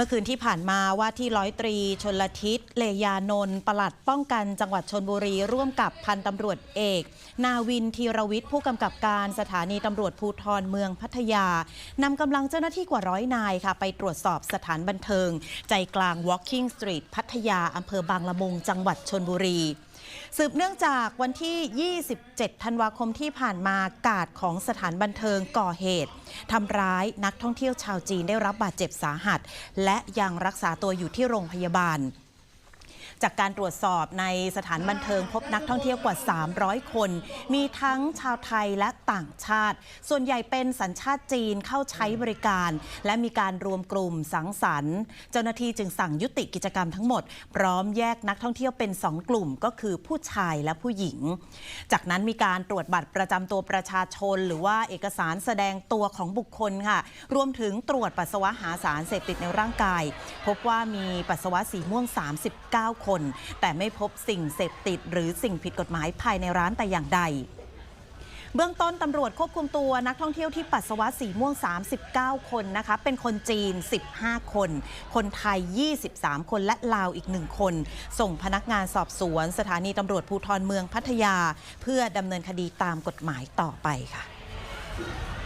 มื่อคืนที่ผ่านมาว่าที่ร้อยตรีชนลทิศเลยานนท์ปลัดป้องกันจังหวัดชนบุรี ร่วมกับพันตำรวจเอก นาวินธีรวิทย์ผู้กำกับการสถานีตำรวจภูธรเมืองพัทยานำกำลังเจ้าหน้าที่กว่าร้อยนายค่ะ ไปตรวจสอบสถานบันเทิง ใจกลาง Walking Street พัทยาอำเภอบางละมุงจังหวัดชนบุรี สืบเนื่องจากวันที่ 27 ธันวาคมที่ผ่านมากาดของสถานบันเทิงก่อเหตุทำร้ายนักท่องเที่ยวชาวจีนได้รับบาดเจ็บสาหัส และยังรักษาตัวอยู่ที่โรงพยาบาล จากการตรวจสอบในสถานบันเทิงพบนักท่องเที่ยวกว่า 300 คน มีทั้งชาวไทยและต่างชาติ ส่วนใหญ่เป็นสัญชาติจีนเข้าใช้บริการ และมีการรวมกลุ่มสังสรรค์ เจ้าหน้าที่จึงสั่งยุติกิจกรรมทั้งหมด พร้อมแยกนักท่องเที่ยวเป็น 2 กลุ่มก็คือผู้ชายและผู้หญิง จากนั้นมีการตรวจบัตรประจำตัวประชาชน หรือว่าเอกสารแสดงตัวของบุคคลค่ะ รวมถึงตรวจปัสสาวะหาสารเสพติดในร่างกาย พบว่ามีปัสสาวะสีม่วง 39 คนแต่ไม่พบสิ่งเสพติด หรือสิ่งผิดกฎหมายภายในร้านแต่อย่างใดเบื้องต้นตำรวจควบคุมตัวนักท่องเที่ยวที่ปัสสาวะสีม่วง 39 คนนะคะ เป็นคนจีน 15 คน คนไทย 23 คนและลาวอีก 1 คน ส่งพนักงานสอบสวน สถานีตำรวจภูธรเมืองพัทยา เพื่อดำเนินคดีตามกฎหมายต่อไปค่ะ